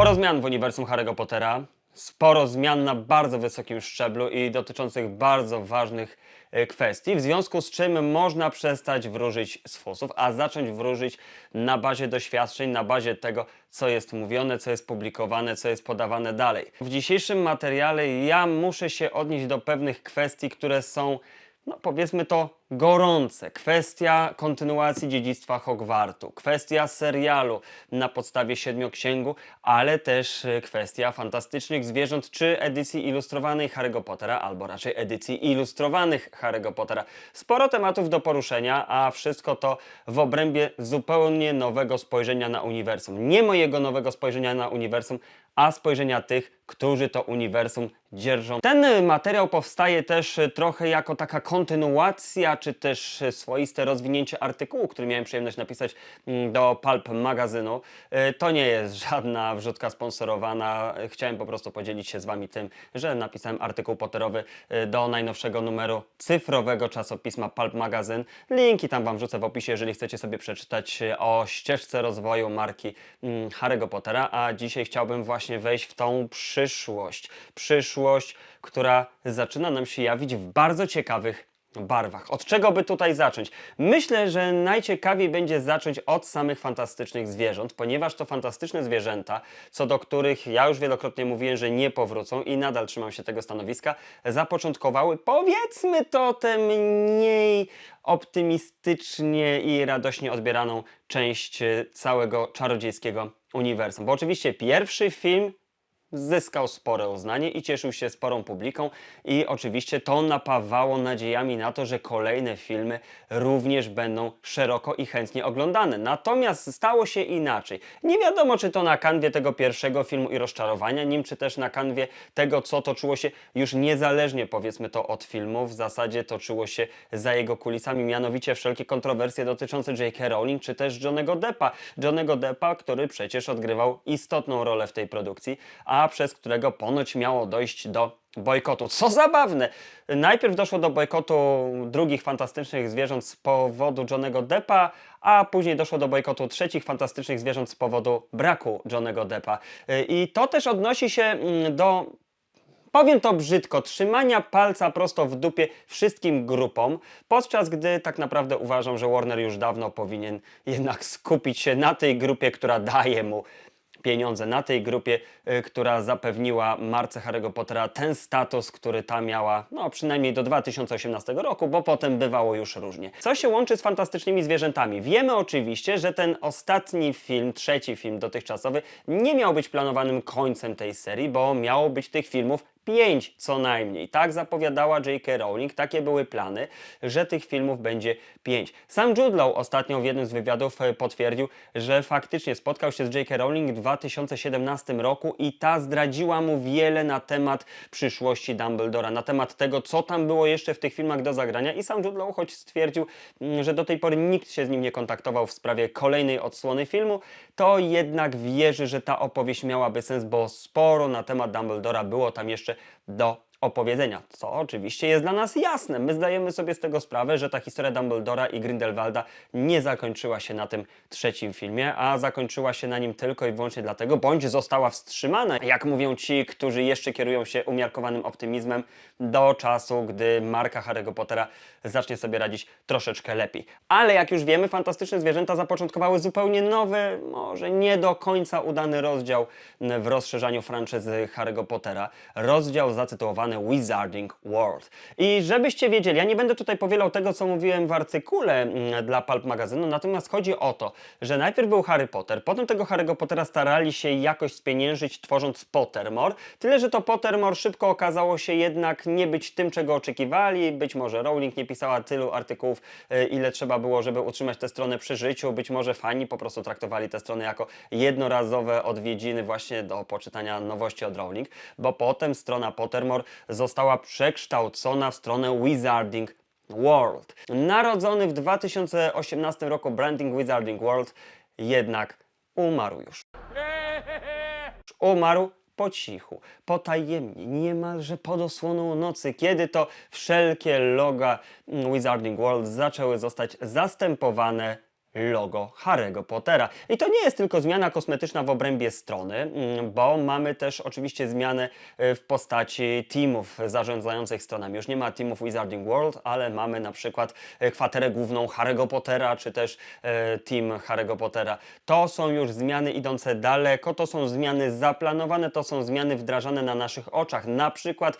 Sporo zmian w uniwersum Harry'ego Pottera, sporo zmian na bardzo wysokim szczeblu i dotyczących bardzo ważnych e, kwestii, w związku z czym można przestać wróżyć z fusów, a zacząć wróżyć na bazie doświadczeń, na bazie tego, co jest mówione, co jest publikowane, co jest podawane dalej. W dzisiejszym materiale ja muszę się odnieść do pewnych kwestii, które są no powiedzmy to gorące. Kwestia kontynuacji dziedzictwa Hogwartu, kwestia serialu na podstawie Siedmioksięgu, ale też e, kwestia fantastycznych zwierząt czy edycji ilustrowanej Harry'ego Pottera, albo raczej edycji ilustrowanych Harry'ego Pottera. Sporo tematów do poruszenia, a wszystko to w obrębie zupełnie nowego spojrzenia na uniwersum. Nie mojego nowego spojrzenia na uniwersum, a spojrzenia tych, którzy to uniwersum dzierżą. Ten y, materiał powstaje też y, trochę jako taka kontynuacja, czy też y, swoiste rozwinięcie artykułu, który miałem przyjemność napisać mm, do Pulp magazynu. To nie jest żadna wrzutka sponsorowana. Chciałem po prostu podzielić się z Wami tym, że napisałem artykuł potterowy y, do najnowszego numeru cyfrowego czasopisma Pulp Magazyn. Linki tam Wam wrzucę w opisie, jeżeli chcecie sobie przeczytać o ścieżce rozwoju marki mm, Harry'ego Pottera, a dzisiaj chciałbym właśnie wejść w tą przyszłość. Przyszłość, która zaczyna nam się jawić w bardzo ciekawych barwach. Od czego by tutaj zacząć? Myślę, że najciekawiej będzie zacząć od samych fantastycznych zwierząt, ponieważ to fantastyczne zwierzęta, co do których ja już wielokrotnie mówiłem, że nie powrócą i nadal trzymam się tego stanowiska, zapoczątkowały powiedzmy to tę mniej optymistycznie i radośnie odbieraną część e, całego czarodziejskiego uniwersum. Bo oczywiście pierwszy film zyskał spore uznanie i cieszył się sporą publiką i oczywiście to napawało nadziejami na to, że kolejne filmy również będą szeroko i chętnie oglądane. Natomiast stało się inaczej. Nie wiadomo, czy to na kanwie tego pierwszego filmu i rozczarowania nim, czy też na kanwie tego, co toczyło się już niezależnie, powiedzmy to, od filmu. W zasadzie toczyło się za jego kulisami, mianowicie wszelkie kontrowersje dotyczące J.K. Rowling, czy też Johnego Deppa. Johnego Deppa, który przecież odgrywał istotną rolę w tej produkcji, a przez którego ponoć miało dojść do bojkotu. Co zabawne, najpierw doszło do bojkotu drugich fantastycznych zwierząt z powodu Johnego Deppa, a później doszło do bojkotu trzecich fantastycznych zwierząt z powodu braku Johnego Deppa. I to też odnosi się mm, do powiem to brzydko, trzymania palca prosto w dupie wszystkim grupom, podczas gdy tak naprawdę uważam, że Warner już dawno powinien jednak skupić się na tej grupie, która daje mu pieniądze, na tej grupie, y, która zapewniła marce Harry'ego Pottera ten status, który ta miała, no przynajmniej do 2018 roku, bo potem bywało już różnie. Co się łączy z fantastycznymi zwierzętami? Wiemy oczywiście, że ten ostatni film, trzeci film dotychczasowy, nie miał być planowanym końcem tej serii, bo miało być tych filmów pięć co najmniej. Tak zapowiadała J.K. Rowling, takie były plany, że tych filmów będzie pięć. Sam Jude Law ostatnio w jednym z wywiadów e, potwierdził, że faktycznie spotkał się z J.K. Rowling w 2017 roku i ta zdradziła mu wiele na temat przyszłości Dumbledora, na temat tego, co tam było jeszcze w tych filmach do zagrania i sam Jude Law, choć stwierdził, mm, że do tej pory nikt się z nim nie kontaktował w sprawie kolejnej odsłony filmu, to jednak wierzy, że ta opowieść miałaby sens, bo sporo na temat Dumbledora było tam jeszcze do opowiedzenia, co oczywiście jest dla nas jasne. My zdajemy sobie z tego sprawę, że ta historia Dumbledora i Grindelwalda nie zakończyła się na tym trzecim filmie, a zakończyła się na nim tylko i wyłącznie dlatego, bądź została wstrzymana, jak mówią ci, którzy jeszcze kierują się umiarkowanym optymizmem, do czasu, gdy marka Harry'ego Pottera zacznie sobie radzić troszeczkę lepiej. Ale jak już wiemy, fantastyczne zwierzęta zapoczątkowały zupełnie nowy, może nie do końca udany rozdział w rozszerzaniu franczyzy Harry'ego Pottera. Rozdział zatytułowany Wizarding World. I żebyście wiedzieli, ja nie będę tutaj powielał tego, co mówiłem w artykule mm, dla Pulp magazynu, natomiast chodzi o to, że najpierw był Harry Potter, potem tego Harry'ego Pottera starali się jakoś spieniężyć, tworząc Pottermore, tyle, że to Pottermore szybko okazało się jednak nie być tym, czego oczekiwali, być może Rowling nie pisała tylu artykułów, y, ile trzeba było, żeby utrzymać tę stronę przy życiu, być może fani po prostu traktowali tę stronę jako jednorazowe odwiedziny właśnie do poczytania nowości od Rowling, bo potem strona Pottermore została przekształcona w stronę Wizarding World. Narodzony w 2018 roku branding Wizarding World jednak umarł już. Umarł po cichu, potajemnie, niemalże pod osłoną nocy, kiedy to wszelkie loga Wizarding World zaczęły zostać zastępowane logo Harry'ego Pottera. I to nie jest tylko zmiana kosmetyczna w obrębie strony, mm, bo mamy też oczywiście zmianę y, w postaci teamów zarządzających stronami. Już nie ma teamów Wizarding World, ale mamy na przykład y, kwaterę główną Harry'ego Pottera, czy też y, team Harry'ego Pottera. To są już zmiany idące daleko, to są zmiany zaplanowane, to są zmiany wdrażane na naszych oczach. Na przykład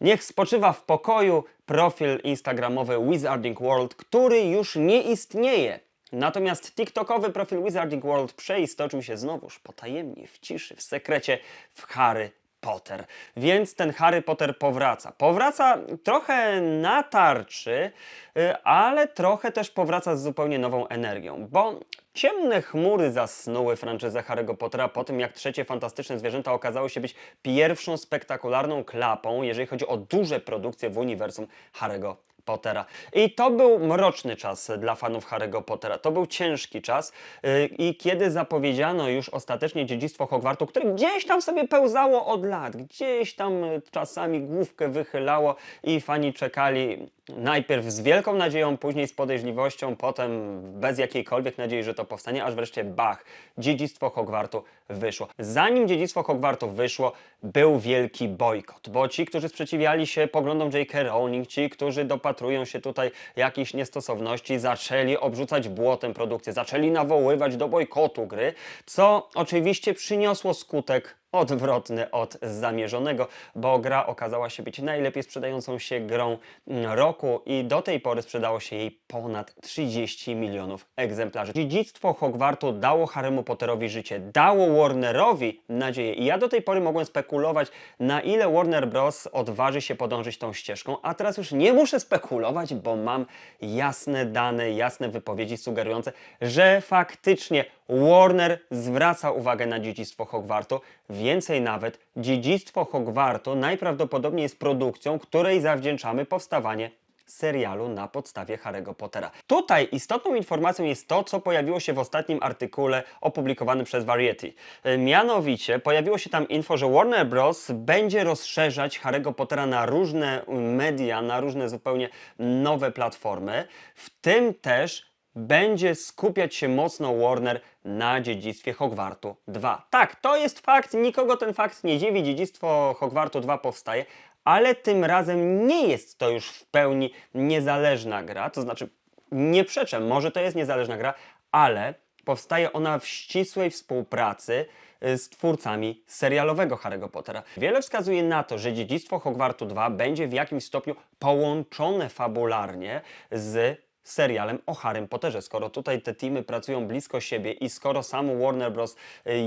Niech spoczywa w pokoju profil instagramowy Wizarding World, który już nie istnieje. Natomiast TikTokowy profil Wizarding World przeistoczył się znowuż potajemnie, w ciszy, w sekrecie w Harry Potter. Więc ten Harry Potter powraca. Powraca trochę na tarczy, y, ale trochę też powraca z zupełnie nową energią, bo ciemne chmury zasnuły franczyzę Harry'ego Pottera po tym, jak trzecie fantastyczne zwierzęta okazało się być pierwszą spektakularną klapą, jeżeli chodzi o duże produkcje w uniwersum Harry'ego Pottera. I to był mroczny czas dla fanów Harry'ego Pottera. To był ciężki czas yy, i kiedy zapowiedziano już ostatecznie dziedzictwo Hogwartu, które gdzieś tam sobie pełzało od lat, gdzieś tam y, czasami główkę wychylało i fani czekali najpierw z wielką nadzieją, później z podejrzliwością, potem bez jakiejkolwiek nadziei, że to powstanie, aż wreszcie bach, dziedzictwo Hogwartu wyszło. Zanim dziedzictwo Hogwartu wyszło, był wielki bojkot, bo ci, którzy sprzeciwiali się poglądom J.K. Rowling, ci, którzy dopatrują się tutaj jakichś niestosowności, zaczęli obrzucać błotem produkcję, zaczęli nawoływać do bojkotu gry, co oczywiście przyniosło skutek odwrotny od zamierzonego, bo gra okazała się być najlepiej sprzedającą się grą roku i do tej pory sprzedało się jej ponad 30 milionów egzemplarzy. Dziedzictwo Hogwartu dało Harrymu Potterowi życie, dało Warnerowi nadzieję i ja do tej pory mogłem spekulować, na ile Warner Bros. odważy się podążyć tą ścieżką, a teraz już nie muszę spekulować, bo mam jasne dane, jasne wypowiedzi sugerujące, że faktycznie Warner zwraca uwagę na dziedzictwo Hogwartu. Więcej nawet, dziedzictwo Hogwartu najprawdopodobniej jest produkcją, której zawdzięczamy powstawanie serialu na podstawie Harry'ego Pottera. Tutaj istotną informacją jest to, co pojawiło się w ostatnim artykule opublikowanym przez Variety. E, Mianowicie pojawiło się tam info, że Warner Bros. będzie rozszerzać Harry'ego Pottera na różne media, na różne zupełnie nowe platformy, w tym też będzie skupiać się mocno Warner na dziedzictwie Hogwartu 2. Tak, to jest fakt, nikogo ten fakt nie dziwi, dziedzictwo Hogwartu 2 powstaje, ale tym razem nie jest to już w pełni niezależna gra, to znaczy nie przeczę, może to jest niezależna gra, ale powstaje ona w ścisłej współpracy y, z twórcami serialowego Harry'ego Pottera. Wiele wskazuje na to, że dziedzictwo Hogwartu 2 będzie w jakimś stopniu połączone fabularnie z serialem o Harrym Potterze. Skoro tutaj te teamy pracują blisko siebie i skoro sam Warner Bros.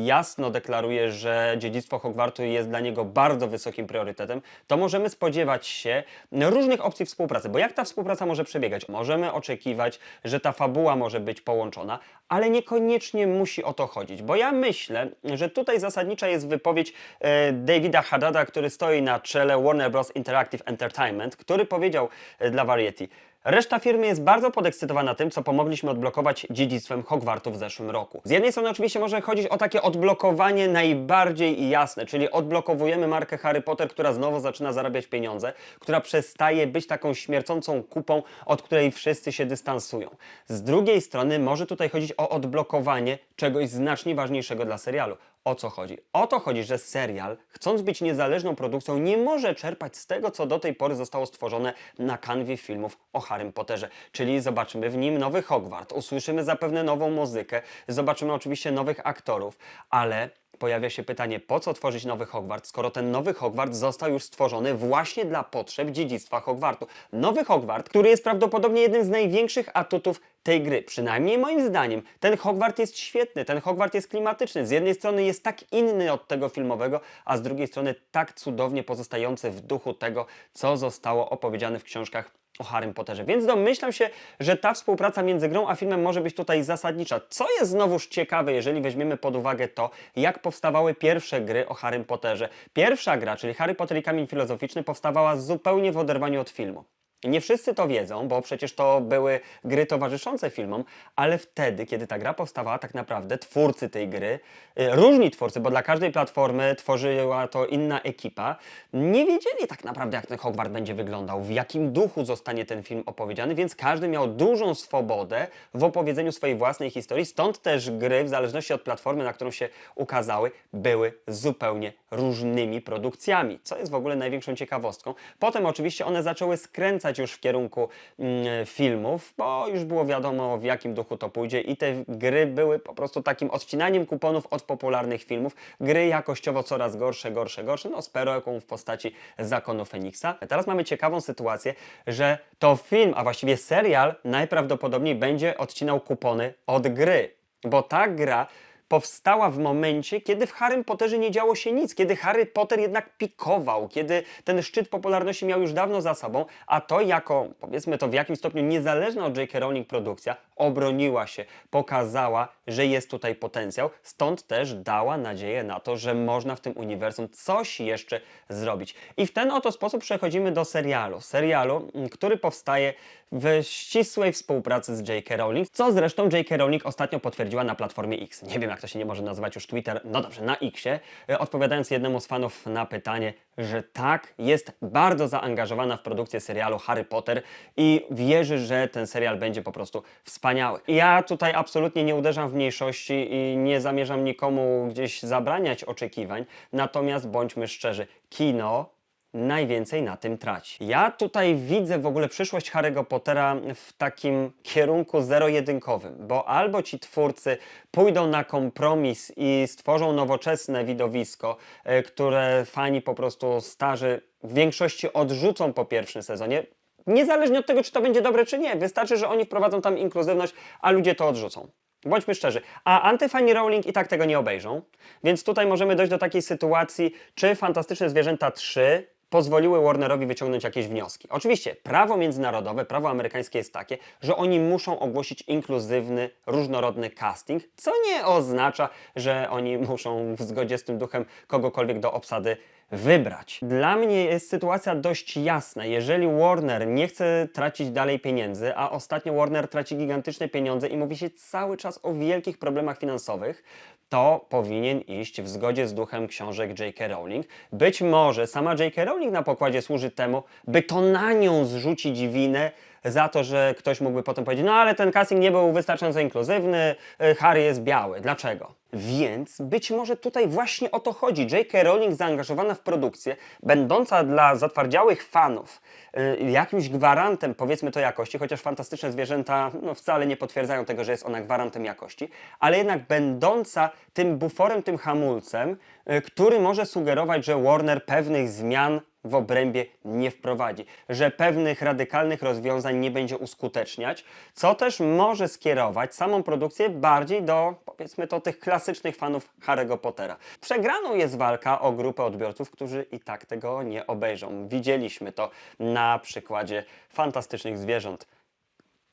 jasno deklaruje, że dziedzictwo Hogwartu jest dla niego bardzo wysokim priorytetem, to możemy spodziewać się różnych opcji współpracy. Bo jak ta współpraca może przebiegać? Możemy oczekiwać, że ta fabuła może być połączona, ale niekoniecznie musi o to chodzić. Bo ja myślę, że tutaj zasadnicza jest wypowiedź e, Davida Haddada, który stoi na czele Warner Bros. Interactive Entertainment, który powiedział e, dla Variety, Reszta firmy jest bardzo podekscytowana tym, co pomogliśmy odblokować dziedzictwem Hogwartu w zeszłym roku. Z jednej strony oczywiście może chodzić o takie odblokowanie najbardziej jasne, czyli odblokowujemy markę Harry Potter, która znowu zaczyna zarabiać pieniądze, która przestaje być taką śmiercącą kupą, od której wszyscy się dystansują. Z drugiej strony może tutaj chodzić o odblokowanie czegoś znacznie ważniejszego dla serialu. O co chodzi? O to chodzi, że serial, chcąc być niezależną produkcją, nie może czerpać z tego, co do tej pory zostało stworzone na kanwie filmów o Harrym Potterze. Czyli zobaczymy w nim nowy Hogwart, usłyszymy zapewne nową muzykę, zobaczymy oczywiście nowych aktorów, ale pojawia się pytanie, po co tworzyć nowy Hogwart, skoro ten nowy Hogwart został już stworzony właśnie dla potrzeb dziedzictwa Hogwartu. Nowy Hogwart, który jest prawdopodobnie jednym z największych atutów tej gry, przynajmniej moim zdaniem. Ten Hogwart jest świetny, ten Hogwart jest klimatyczny. Z jednej strony jest tak inny od tego filmowego, a z drugiej strony tak cudownie pozostający w duchu tego, co zostało opowiedziane w książkach o Harrym Potterze. Więc domyślam się, że ta współpraca między grą a filmem może być tutaj zasadnicza. Co jest znowuż ciekawe, jeżeli weźmiemy pod uwagę to, jak powstawały pierwsze gry o Harrym Potterze. Pierwsza gra, czyli Harry Potter i Kamień Filozoficzny, powstawała zupełnie w oderwaniu od filmu. Nie wszyscy to wiedzą, bo przecież to były gry towarzyszące filmom, ale wtedy, kiedy ta gra powstawała, tak naprawdę twórcy tej gry, y, różni twórcy, bo dla każdej platformy tworzyła to inna ekipa, nie wiedzieli tak naprawdę, jak ten Hogwart będzie wyglądał, w jakim duchu zostanie ten film opowiedziany, więc każdy miał dużą swobodę w opowiedzeniu swojej własnej historii. Stąd też gry, w zależności od platformy, na którą się ukazały, były zupełnie różnymi produkcjami, co jest w ogóle największą ciekawostką. Potem oczywiście one zaczęły skręcać już w kierunku mm, filmów, bo już było wiadomo w jakim duchu to pójdzie i te gry były po prostu takim odcinaniem kuponów od popularnych filmów. Gry jakościowo coraz gorsze, gorsze, gorsze, no z perełką w postaci Zakonu Feniksa. Teraz mamy ciekawą sytuację, że to film, a właściwie serial najprawdopodobniej będzie odcinał kupony od gry, bo ta gra powstała w momencie, kiedy w Harrym Potterze nie działo się nic, kiedy Harry Potter jednak pikował, kiedy ten szczyt popularności miał już dawno za sobą, a to jako, powiedzmy to w jakimś stopniu niezależna od J.K. Rowling produkcja, obroniła się, pokazała, że jest tutaj potencjał, stąd też dała nadzieję na to, że można w tym uniwersum coś jeszcze zrobić. I w ten oto sposób przechodzimy do serialu. Serialu, m, który powstaje w ścisłej współpracy z J.K. Rowling, co zresztą J.K. Rowling ostatnio potwierdziła na platformie X. Nie wiem, jak to się nie może nazywać już Twitter, no dobrze, na Xie, e, odpowiadając jednemu z fanów na pytanie, że tak, jest bardzo zaangażowana w produkcję serialu Harry Potter i wierzy, że ten serial będzie po prostu wspaniały. Ja tutaj absolutnie nie uderzam w mniejszości i nie zamierzam nikomu gdzieś zabraniać oczekiwań, natomiast bądźmy szczerzy, kino najwięcej na tym traci. Ja tutaj widzę w ogóle przyszłość Harry'ego Pottera w takim kierunku zero-jedynkowym, bo albo ci twórcy pójdą na kompromis i stworzą nowoczesne widowisko, e, które fani po prostu starzy w większości odrzucą po pierwszym sezonie, niezależnie od tego, czy to będzie dobre, czy nie. Wystarczy, że oni wprowadzą tam inkluzywność, a ludzie to odrzucą. Bądźmy szczerzy. A antyfani Rowling i tak tego nie obejrzą. Więc tutaj możemy dojść do takiej sytuacji, czy Fantastyczne Zwierzęta 3 pozwoliły Warnerowi wyciągnąć jakieś wnioski. Oczywiście prawo międzynarodowe, prawo amerykańskie jest takie, że oni muszą ogłosić inkluzywny, różnorodny casting, co nie oznacza, że oni muszą w zgodzie z tym duchem kogokolwiek do obsady wybrać. Dla mnie jest sytuacja dość jasna. Jeżeli Warner nie chce tracić dalej pieniędzy, a ostatnio Warner traci gigantyczne pieniądze i mówi się cały czas o wielkich problemach finansowych, to powinien iść w zgodzie z duchem książek J.K. Rowling. Być może sama J.K. Rowling na pokładzie służy temu, by to na nią zrzucić winę za to, że ktoś mógłby potem powiedzieć, no ale ten casting nie był wystarczająco inkluzywny, y, Harry jest biały. Dlaczego? Więc być może tutaj właśnie o to chodzi. J.K. Rowling zaangażowana w produkcję, będąca dla zatwardziałych fanów y, jakimś gwarantem, powiedzmy to jakości, chociaż fantastyczne zwierzęta no, wcale nie potwierdzają tego, że jest ona gwarantem jakości, ale jednak będąca tym buforem, tym hamulcem, y, który może sugerować, że Warner pewnych zmian w obrębie nie wprowadzi, że pewnych radykalnych rozwiązań nie będzie uskuteczniać, co też może skierować samą produkcję bardziej do, powiedzmy to, tych klasycznych fanów Harry'ego Pottera. Przegraną jest walka o grupę odbiorców, którzy i tak tego nie obejrzą. Widzieliśmy to na przykładzie fantastycznych zwierząt,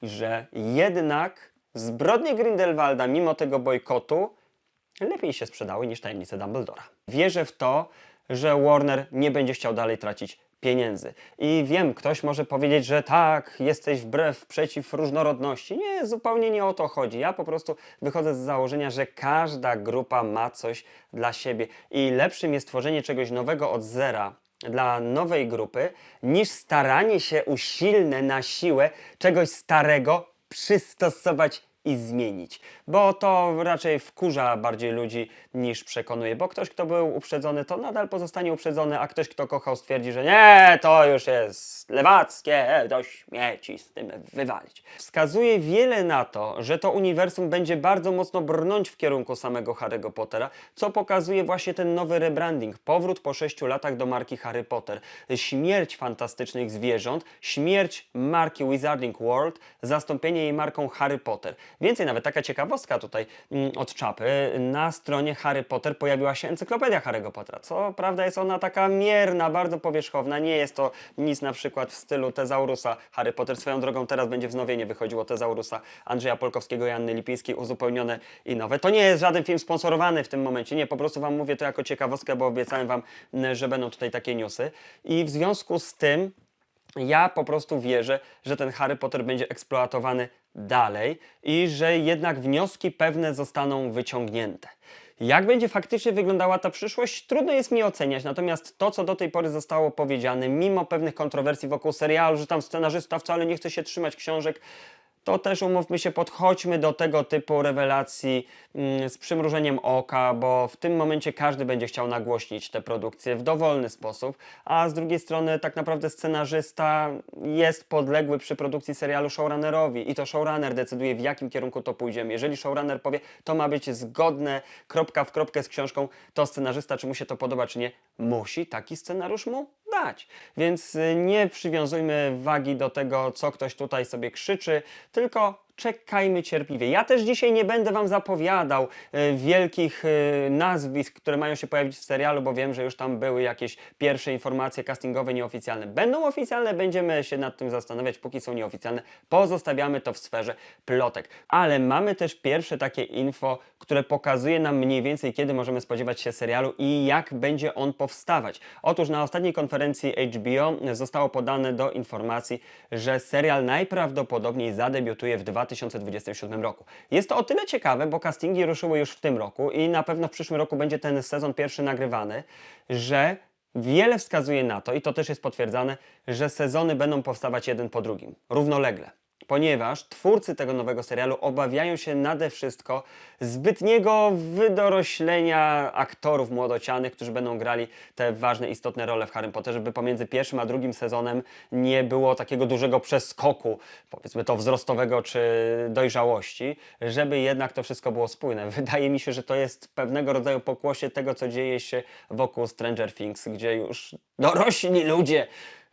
że jednak zbrodnie Grindelwalda, mimo tego bojkotu, lepiej się sprzedały niż tajemnice Dumbledora. Wierzę w to, że Warner nie będzie chciał dalej tracić pieniędzy. I wiem, ktoś może powiedzieć, że tak, jesteś wbrew, przeciw różnorodności. Nie, zupełnie nie o to chodzi. Ja po prostu wychodzę z założenia, że każda grupa ma coś dla siebie i lepszym jest tworzenie czegoś nowego od zera dla nowej grupy, niż staranie się usilne na siłę czegoś starego przystosować i zmienić. Bo to raczej wkurza bardziej ludzi niż przekonuje. Bo ktoś, kto był uprzedzony, to nadal pozostanie uprzedzony, a ktoś, kto kochał, stwierdzi, że nie, to już jest lewackie, do śmieci z tym wywalić. Wskazuje wiele na to, że to uniwersum będzie bardzo mocno brnąć w kierunku samego Harry'ego Pottera, co pokazuje właśnie ten nowy rebranding. Powrót po 6 latach do marki Harry Potter. Śmierć fantastycznych zwierząt, śmierć marki Wizarding World, zastąpienie jej marką Harry Potter. Więcej nawet taka ciekawostka tutaj mm, od czapy. Na stronie Harry Potter pojawiła się encyklopedia Harry'ego Pottera. Co prawda jest ona taka mierna, bardzo powierzchowna. Nie jest to nic na przykład w stylu Tezaurusa Harry Potter. Swoją drogą teraz będzie wznowienie wychodziło Tezaurusa Andrzeja Polkowskiego i Anny Lipińskiej, uzupełnione i nowe. To nie jest żaden film sponsorowany w tym momencie. Nie, po prostu Wam mówię to jako ciekawostkę, bo obiecałem Wam, że będą tutaj takie newsy. I w związku z tym ja po prostu wierzę, że ten Harry Potter będzie eksploatowany dalej i że jednak wnioski pewne zostaną wyciągnięte. Jak będzie faktycznie wyglądała ta przyszłość, trudno jest mi oceniać. Natomiast to, co do tej pory zostało powiedziane, mimo pewnych kontrowersji wokół serialu, że tam scenarzysta wcale nie chce się trzymać książek, to też umówmy się, podchodźmy do tego typu rewelacji mm, z przymrużeniem oka, bo w tym momencie każdy będzie chciał nagłośnić te produkcje w dowolny sposób, a z drugiej strony tak naprawdę scenarzysta jest podległy przy produkcji serialu showrunnerowi i to showrunner decyduje w jakim kierunku to pójdziemy. Jeżeli showrunner powie, to ma być zgodne kropka w kropkę z książką, to scenarzysta, czy mu się to podoba, czy nie, musi taki scenariusz mu Więc y, nie przywiązujmy wagi do tego, co ktoś tutaj sobie krzyczy, tylko czekajmy cierpliwie. Ja też dzisiaj nie będę Wam zapowiadał y, wielkich y, nazwisk, które mają się pojawić w serialu, bo wiem, że już tam były jakieś pierwsze informacje castingowe nieoficjalne. Będą oficjalne, będziemy się nad tym zastanawiać, póki są nieoficjalne. Pozostawiamy to w sferze plotek. Ale mamy też pierwsze takie info, które pokazuje nam mniej więcej, kiedy możemy spodziewać się serialu i jak będzie on powstawać. Otóż na ostatniej konferencji HBO zostało podane do informacji, że serial najprawdopodobniej zadebiutuje w 2027 roku. Jest to o tyle ciekawe, bo castingi ruszyły już w tym roku i na pewno w przyszłym roku będzie ten sezon pierwszy nagrywany, że wiele wskazuje na to, i to też jest potwierdzane, że sezony będą powstawać jeden po drugim, równolegle ponieważ twórcy tego nowego serialu obawiają się nade wszystko zbytniego wydoroślenia aktorów młodocianych, którzy będą grali te ważne, istotne role w Harry Potterze, by pomiędzy pierwszym a drugim sezonem nie było takiego dużego przeskoku, powiedzmy to wzrostowego czy dojrzałości, żeby jednak to wszystko było spójne. Wydaje mi się, że to jest pewnego rodzaju pokłosie tego, co dzieje się wokół Stranger Things, gdzie już dorośli ludzie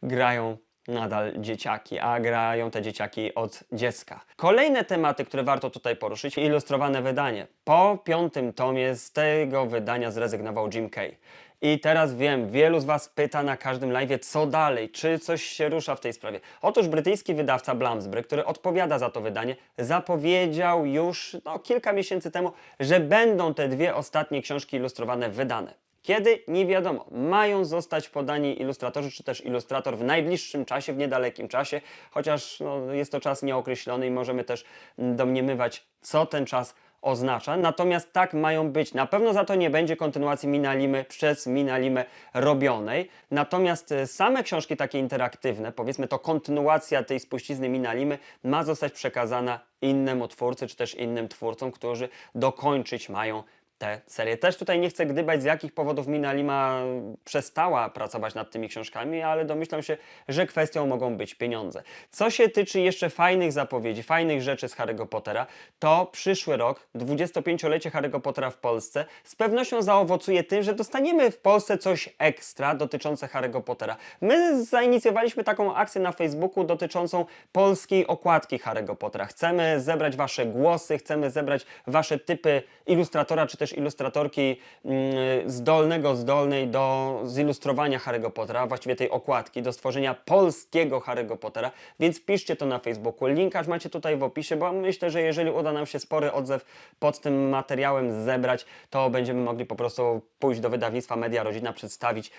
grają nadal dzieciaki, a grają te dzieciaki od dziecka. Kolejne tematy, które warto tutaj poruszyć, ilustrowane wydanie. Po piątym tomie z tego wydania zrezygnował Jim Kay. I teraz wiem, wielu z Was pyta na każdym live, co dalej, czy coś się rusza w tej sprawie. Otóż brytyjski wydawca Bloomsbury, który odpowiada za to wydanie, zapowiedział już no, kilka miesięcy temu, że będą te dwie ostatnie książki ilustrowane wydane. Kiedy? Nie wiadomo. Mają zostać podani ilustratorzy, czy też ilustrator w najbliższym czasie, w niedalekim czasie, chociaż no, jest to czas nieokreślony i możemy też domniemywać, co ten czas oznacza. Natomiast tak mają być. Na pewno za to nie będzie kontynuacji Minalimy przez Minalimę robionej. Natomiast e, same książki takie interaktywne, powiedzmy to kontynuacja tej spuścizny Minalimy, ma zostać przekazana innemu twórcy, czy też innym twórcom, którzy dokończyć mają tę serię. Też tutaj nie chcę gdybać, z jakich powodów Mina Lima przestała pracować nad tymi książkami, ale domyślam się, że kwestią mogą być pieniądze. Co się tyczy jeszcze fajnych zapowiedzi, fajnych rzeczy z Harry'ego Pottera, to przyszły rok, 25-lecie Harry'ego Pottera w Polsce, z pewnością zaowocuje tym, że dostaniemy w Polsce coś ekstra dotyczące Harry'ego Pottera. My zainicjowaliśmy taką akcję na Facebooku dotyczącą polskiej okładki Harry'ego Pottera. Chcemy zebrać Wasze głosy, chcemy zebrać Wasze typy ilustratora, czy też ilustratorki mm, zdolnego, zdolnej do zilustrowania Harry'ego Pottera, właściwie tej okładki, do stworzenia polskiego Harry'ego Pottera, więc piszcie to na Facebooku. Linkarz macie tutaj w opisie, bo myślę, że jeżeli uda nam się spory odzew pod tym materiałem zebrać, to będziemy mogli po prostu pójść do wydawnictwa Media Rodzina, przedstawić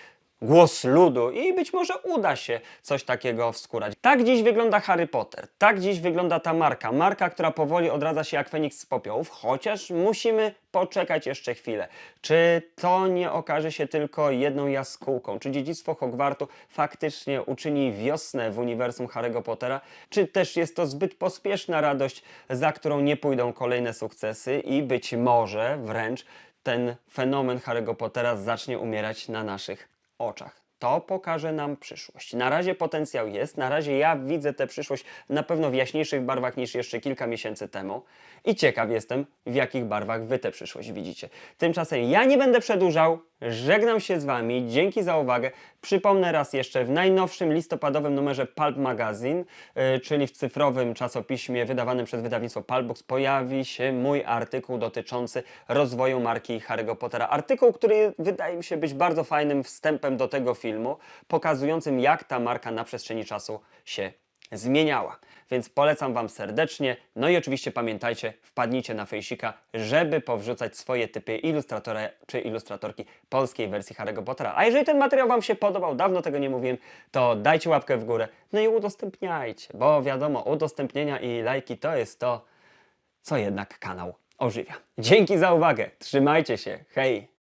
głos ludu i być może uda się coś takiego wskórać. Tak dziś wygląda Harry Potter, tak dziś wygląda ta marka. Marka, która powoli odradza się jak Feniks z popiołów, chociaż musimy poczekać jeszcze chwilę. Czy to nie okaże się tylko jedną jaskółką? Czy dziedzictwo Hogwartu faktycznie uczyni wiosnę w uniwersum Harry'ego Pottera? Czy też jest to zbyt pospieszna radość, za którą nie pójdą kolejne sukcesy i być może wręcz ten fenomen Harry'ego Pottera zacznie umierać na naszych oczach. To pokaże nam przyszłość. Na razie potencjał jest, na razie ja widzę tę przyszłość na pewno w jaśniejszych barwach niż jeszcze kilka miesięcy temu i ciekaw jestem, w jakich barwach Wy tę przyszłość widzicie. Tymczasem ja nie będę przedłużał, żegnam się z Wami, dzięki za uwagę. Przypomnę raz jeszcze, w najnowszym listopadowym numerze Pulp Magazine, yy, czyli w cyfrowym czasopiśmie wydawanym przez wydawnictwo Pulpbooks, pojawi się mój artykuł dotyczący rozwoju marki Harry'ego Pottera. Artykuł, który wydaje mi się być bardzo fajnym wstępem do tego filmu, pokazującym jak ta marka na przestrzeni czasu się zmieniała. Więc polecam Wam serdecznie. No i oczywiście pamiętajcie, wpadnijcie na Fejsika, żeby powrzucać swoje typy ilustratora czy ilustratorki polskiej wersji Harry'ego Pottera. A jeżeli ten materiał Wam się podobał, dawno tego nie mówiłem, to dajcie łapkę w górę, no i udostępniajcie, bo wiadomo, udostępnienia i lajki to jest to, co jednak kanał ożywia. Dzięki za uwagę, trzymajcie się, hej!